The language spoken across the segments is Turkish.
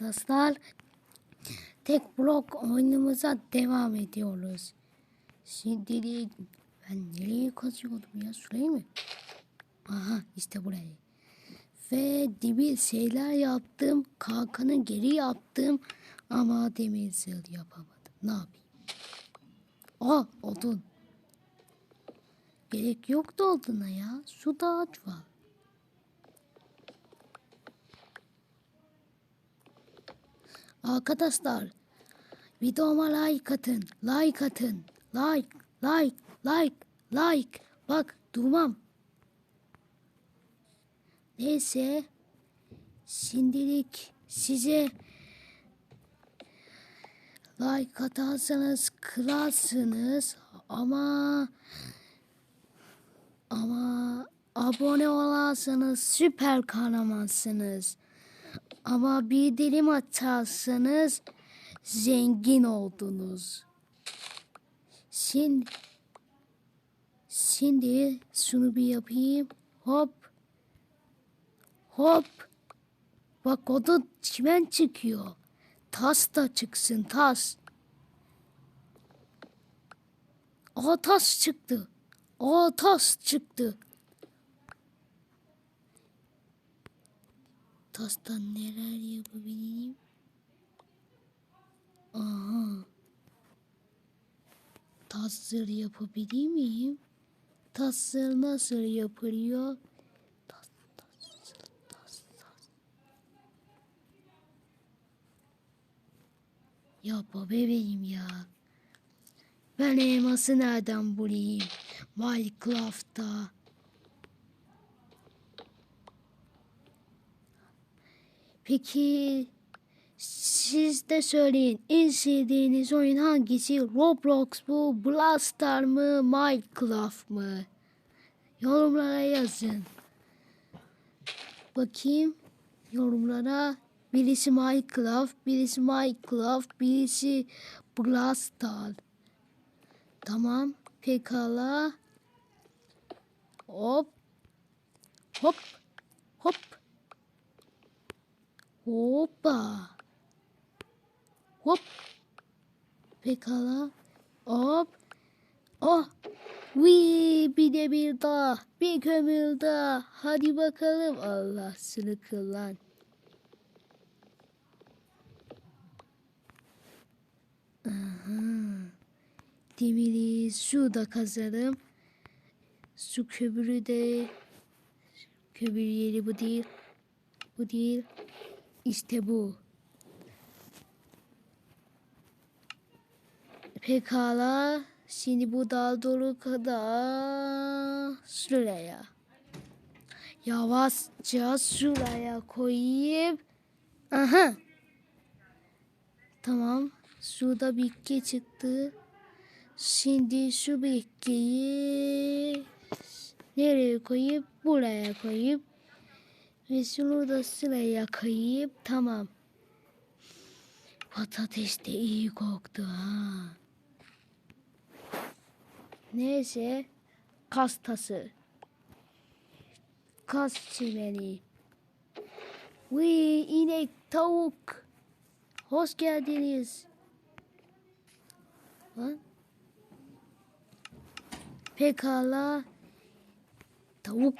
arkadaşlar. Tek blok oyunumuza devam ediyoruz. Şimdi ben nereye kazıyordum ya? Şurayı mı? Aha işte burayı. Ve demir şeyler yaptım. Kalkanı geri yaptım. Ama demir zırh yapamadım. Ne yapayım? Aa odun. Gerek yoktu oduna ya. Su da ağaç var. Arkadaşlar videoma like atın. Like atın. Like, like, like, like. Bak durmam. Neyse. Şimdilik size like atarsanız kralsınız ama ama abone olarsanız süper kahramansınız. Ama bir dilim atarsanız zengin oldunuz. Şimdi, şimdi şunu bir yapayım. Hop. Hop. Bak o da çimen çıkıyor. Tas da çıksın tas. Aa tas çıktı. Aa tas çıktı. Tastan neler yapabilirim? Aha. Tasır yapabilir miyim? Tasır nasıl yapılıyor? Tas, tas, tas, tas. Yapma bebeğim ya. Ben elması nereden bulayım? Minecraft'ta. Peki siz de söyleyin en sevdiğiniz oyun hangisi? Roblox mu, Brawl Star mı, Minecraft mı? Yorumlara yazın. Bakayım yorumlara. Birisi Minecraft, birisi Minecraft, birisi Brawl Star. Tamam. Pekala. Hop. Hop. Hop. Hoppa. Hop. Pekala. Hop. Oh. Wii bir de bir daha. Bir kömür daha. Hadi bakalım. Allah seni kılan. Aha. Demiri su da kazarım. Su kömürü de kömür yeri bu değil. Bu değil. İşte bu. Pekala. Şimdi bu dal dolu kadar şuraya. Yavaşça şuraya koyayım. Aha. Tamam. Şurada bitki çıktı. Şimdi şu bitkiyi nereye koyup buraya koyup da sıraya koyup tamam. Patates de iyi koktu ha. Neyse kas tası. Kas çimeni. Vii inek tavuk. Hoş geldiniz. Lan. Pekala. Tavuk.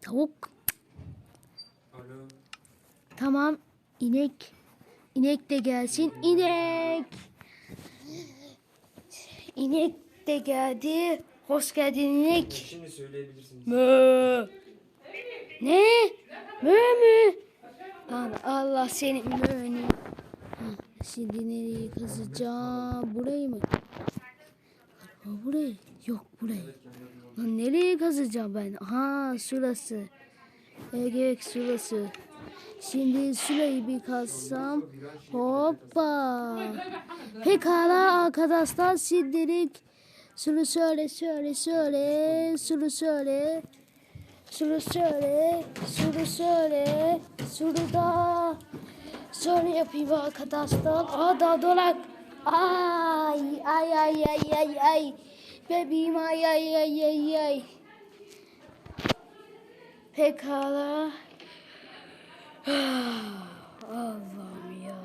Tavuk. Tamam. İnek. İnek de gelsin. İnek. İnek de geldi. Hoş geldin inek. Şimdi söyleyebilirsiniz. Mö. Ne? Mö mü? Lan Allah senin möğünü. Ha, Şimdi nereye kazacağım? Burayı mı? Ha, burayı. Yok burayı. Lan nereye kazacağım ben? Ha şurası. Evet şurası. Şimdi şurayı bir kazsam. Hoppa. Pekala arkadaşlar şimdilik şunu şöyle şöyle şöyle şunu şöyle şunu şöyle şunu şöyle şunu da şöyle yapayım arkadaşlar. Aa daha dolak. Ay ay ay ay ay ay. Bebeğim ay ay ay ay ay. Pekala. Ah, Allah'ım ya.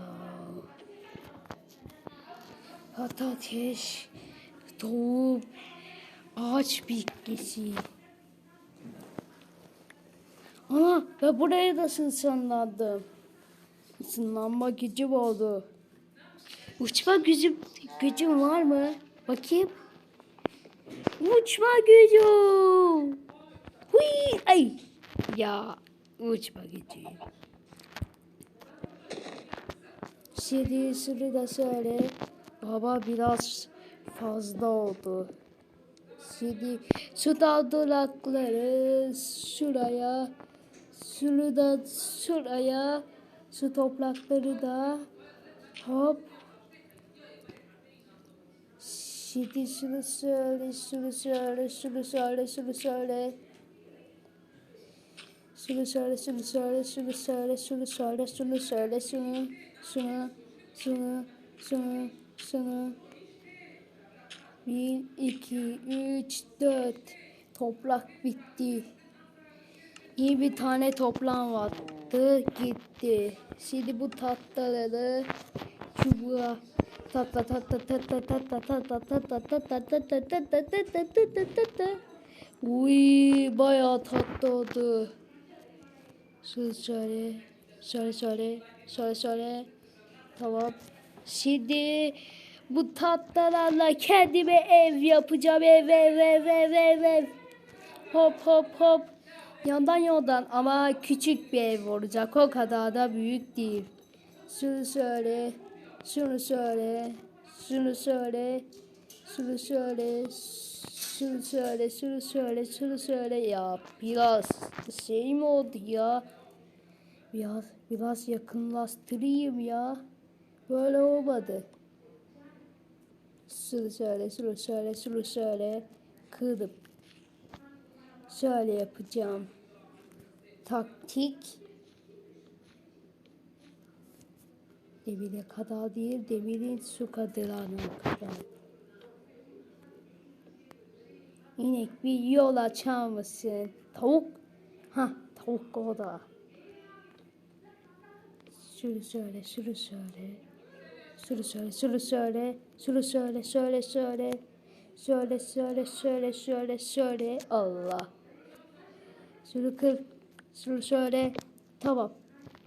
Patates, tohum, ağaç bitkisi. Ana ve buraya da sınsanlandım. Sınlanma gücüm oldu. Uçma gücüm, gücüm var mı? Bakayım. Uçma gücüm. Hui, ay. Ya uçma gücü. Sedisini de söyle. Baba biraz fazla oldu. Şimdi su daldırakları şuraya, sulu da şuraya, su toprakları da hop. Şimdi şunu söyle, şunu söyle, şunu söyle, şunu söyle. Şunu söyle, şunu söyle, şunu söyle, şunu söyle, şunu söyle, şunu, şunu, şunu, şunu, şunu. Bir, iki, üç, dört. Toprak bitti. İyi bir tane toplam vardı, gitti. Şimdi bu tatlıları çubuğa tatla tatla tatla tatla tatla tatla tatla tatla tatla tatla tatla tatla Uy bayağı tatlı oldu. Şöyle şöyle şöyle şöyle şöyle tamam. Şimdi bu tatlılarla kendime ev yapacağım ev ev ev ev ev ev. Hop hop hop. Yandan yandan ama küçük bir ev olacak. O kadar da büyük değil. Şunu söyle. Şunu söyle. Şunu söyle. Şunu söyle. Şunu söyle. Şunu söyle. Şunu söyle. Ya biraz şey mi oldu ya? Biraz biraz yakınlaştırayım ya. Böyle olmadı. Şunu söyle. Şunu söyle. Şunu söyle. Kırdım. Şöyle yapacağım. Taktik. Demire kadar değil, demirin su kadırana kadar. İnek bir yol açar mısın? Tavuk. Ha, tavuk o da. Şunu söyle, şunu söyle. Şunu söyle, şunu söyle. Şunu söyle, söyle, söyle. Söyle, söyle, söyle, söyle, söyle. Allah. Şunu kır. Şunu söyle. Tamam.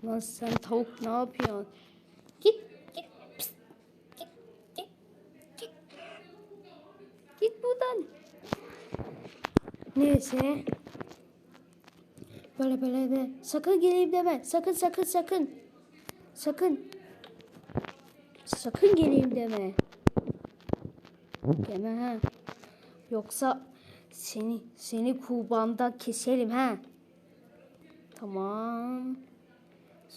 Lan sen tavuk ne yapıyorsun? Git, git, pist, git, git, git. Git buradan. Neyse. Böyle böyle de. Sakın geleyim deme. Sakın sakın sakın. Sakın. Sakın geleyim deme. Deme ha. Yoksa seni seni kurbanda keserim ha. Tamam.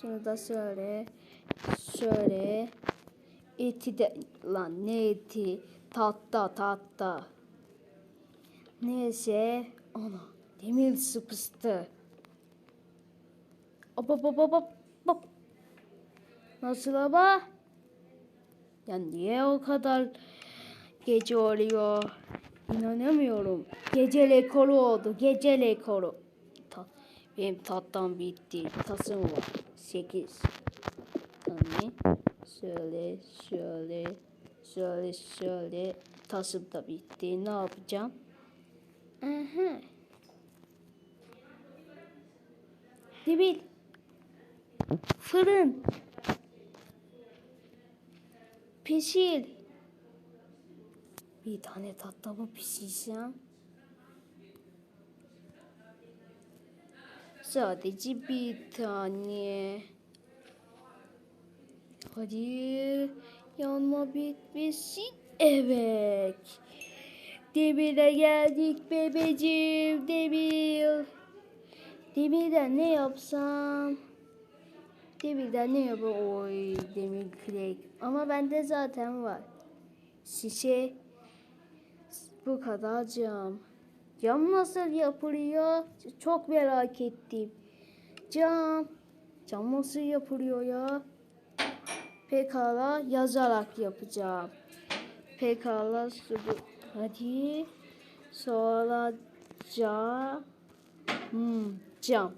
Şunu da söyle. Şöyle. Eti de lan ne eti? Tatta tatta. Neyse. Ana demir sıpıstı. Hop hop hop hop hop. Nasıl ama? Ya niye o kadar gece oluyor? İnanamıyorum. Gece rekoru oldu. Gece rekoru. Ta, benim tattan bitti. Tasım var. Sekiz. Tane. Şöyle, şöyle, şöyle, şöyle. Tasım da bitti. Ne yapacağım? Aha. Debil. Fırın. Pişir. Bir tane tatlı pişireceğim. Sadece bir tane. Hadi yanma bitmesin. Evet. Demir'e geldik bebeciğim. Demir. Demir'den ne yapsam? Demir'den ne yapayım? Oy demir kürek. Ama bende zaten var. Şişe bu kadar cam. Cam nasıl yapılıyor? Çok merak ettim. Cam. Cam nasıl yapılıyor ya? Pekala yazarak yapacağım. Pekala su- hadi sonra cam hmm, cam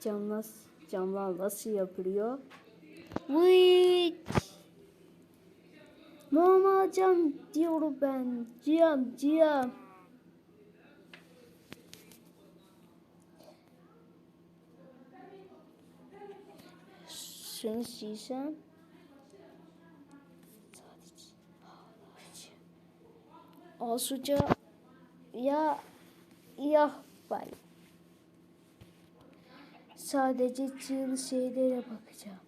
cam nasıl camlar nasıl yapılıyor? Vıy! Normal cam diyorum ben. Cam cam. Şunu. Sadece. Asuca ya ya bay. Sadece çığlı şeylere bakacağım.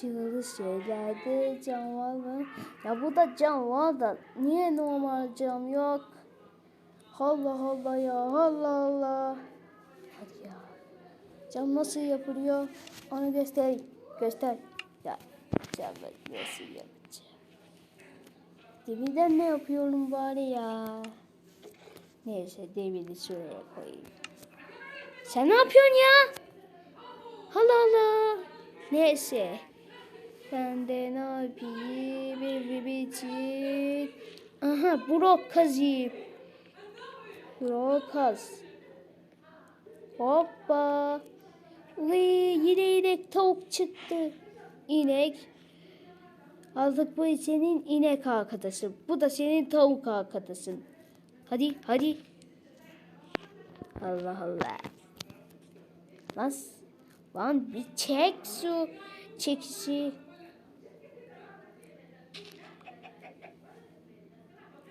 Çığlı şeylerde cam var mı? Ya bu da cam var da niye normal cam yok? Allah Allah ya Allah Allah. Hadi ya. Cam nasıl yapılıyor? Onu göster. Göster. Ya cam nasıl yapacağım? Demirden ne yapıyorum bari ya? Neyse demiri şuraya koyayım. Sen ne yapıyorsun ya? Allah Allah. Neyse. Ben de ne yapayım? Bir biçim. Aha blok kazayım. Blok kaz. Hoppa. Uy, yine inek tavuk çıktı. İnek. Aldık bu senin inek arkadaşın. Bu da senin tavuk arkadaşın. Hadi hadi. Allah Allah. Nasıl? Lan bir çek su çekisi.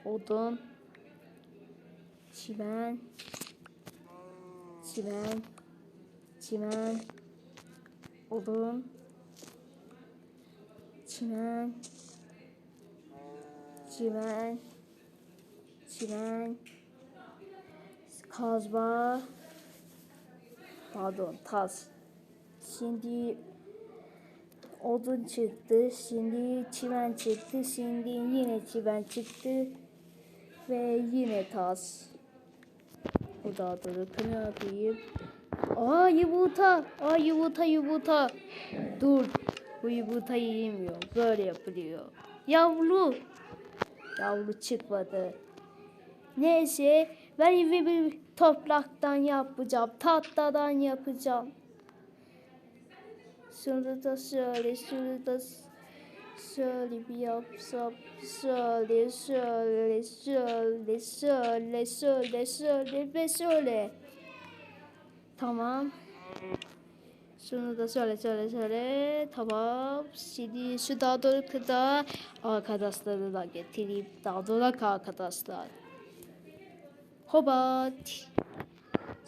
Odun. Çimen. Çimen. Çimen. Odun. Çimen. Çimen. Çimen. Kazma. Pardon tas. Şimdi odun çıktı. Şimdi çimen çıktı. Şimdi yine çimen çıktı. Ve yine tas. Bu da ne yapayım? Aa yumurta. Aa yumurta yumurta. Dur. Bu yumurtayı yemiyor. Böyle yapılıyor. Yavru. Yavru çıkmadı. Neyse ben evi bir topraktan yapacağım. Tahtadan yapacağım. Şunu da şöyle, şunu da şöyle bir yapsam. Şöyle, şöyle, şöyle, şöyle, şöyle, şöyle ve şöyle. Tamam. Şunu da şöyle, şöyle, şöyle. Tamam. Şimdi şu daha doğru kadar arkadaşları da getireyim. Daha doğru arkadaşlar. Hobat.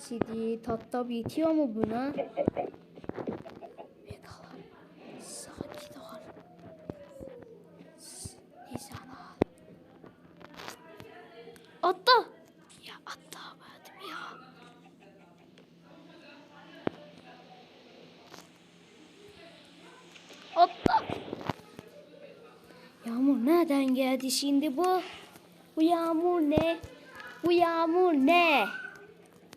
Şimdi tahta bitiyor mu buna? Atla. Ya atlamadım ya. Atla. Yağmur nereden geldi şimdi bu? Bu yağmur ne? Bu yağmur ne?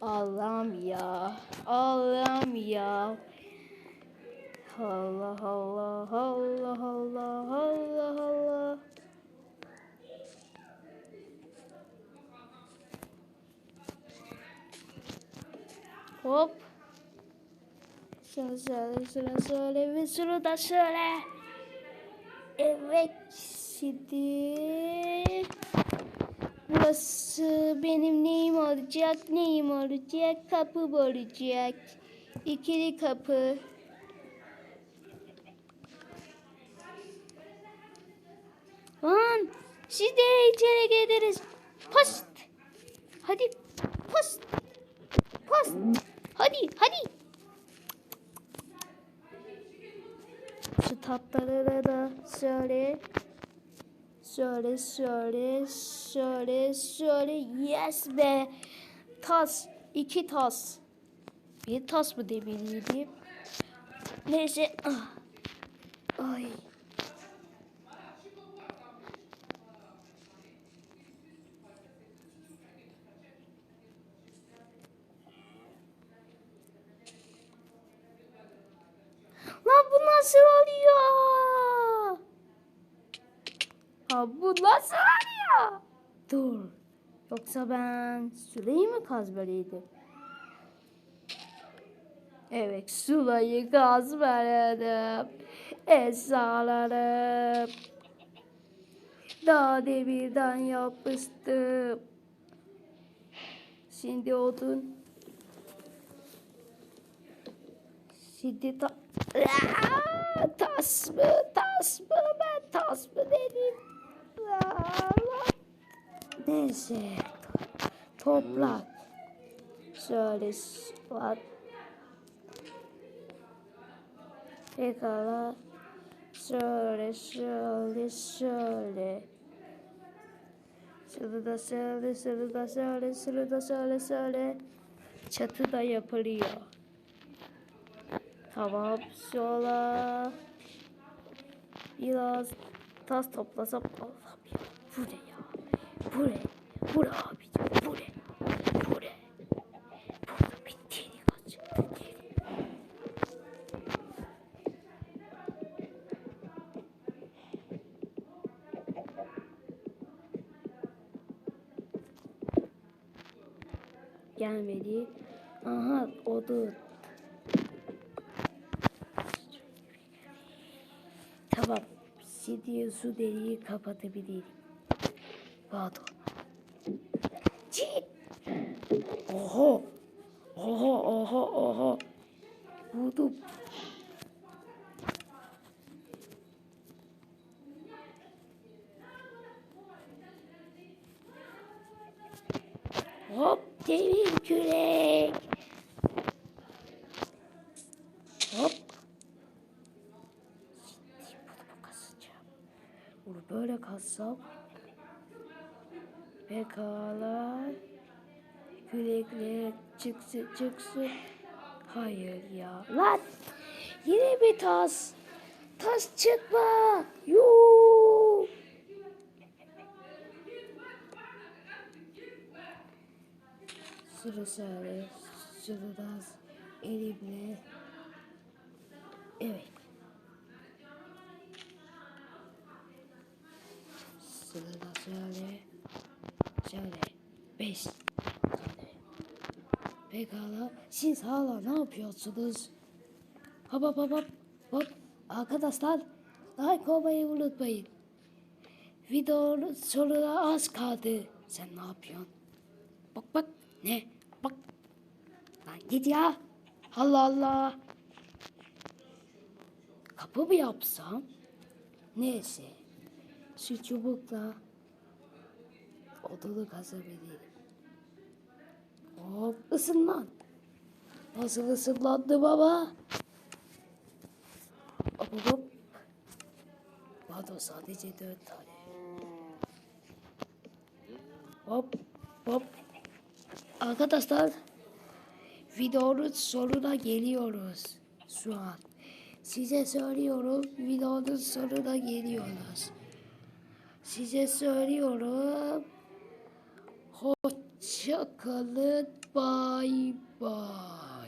Allah'ım ya. Allah'ım ya. Allah Allah Allah Allah Allah Allah. Hop. Şunu şöyle, şunu şöyle ve şunu da şöyle. Evet, şimdi burası benim neyim olacak, neyim olacak, kapım olacak. İkili kapı. Lan, siz de içeri geliriz. Post. Hadi, post. Post. Hadi, hadi. Şu tatlıları da şöyle şöyle şöyle şöyle şöyle. Yes be. Tas iki tas. Bir tas mı demeliydim? Neyse. Ah. ay Lan bu nasıl oluyor? Ha bu nasıl oluyor? Dur. Yoksa ben Süley'i mi kazmalıydım? Evet Süley'i kazmaladım. Esalarım. Daha demirden yapmıştım. Şimdi odun. Şimdi ta Aa, tas mı tas mı ben tas mı dedim. Aa, Neyse. Toprak. Şöyle at. Pekala. Şöyle şöyle şöyle. Şunu da şöyle, şunu da şöyle, şunu da şöyle şöyle. Çatı da yapılıyor. Tamam şöyle. Biraz tas toplasam Allah'ım ya. Bu ne ya? Bu ne? Bu ne abicim? Bu ne? Bu ne? Burada bir delik açık. Bir delik. Gelmedi. Aha odun. Tamam. Şimdi su deliği kapatabilirim. Pardon. Çit. Oha. Oha oha oha. Buldum. Hop demir kürek. Hop. Bunu böyle kassam. Pekala. Kürekler çıksın çıksın. Hayır ya. Lan. Yine bir tas. Tas çıkma. Yuuu. Sıra şöyle. Şuradan elimle. Evet. Sırada şöyle. Şöyle. Beş. tane. Pekala. Siz hala ne yapıyorsunuz? Hop hop hop hop. Hop. Arkadaşlar. Like olmayı unutmayın. Videonun sonuna az kaldı. Sen ne yapıyorsun? Bak bak. Ne? Bak. Lan git ya. Allah Allah. Kapı mı yapsam? Neyse. Şu çubukla odunu kazabilirim. Hop ısınlan. Nasıl ısınlandı baba? Hop hop. Pardon sadece dört tane. Hop hop. Arkadaşlar videonun sonuna geliyoruz şu an. Size söylüyorum videonun sonuna geliyoruz. Size söylüyorum. Hoşça kalın. Bay bay.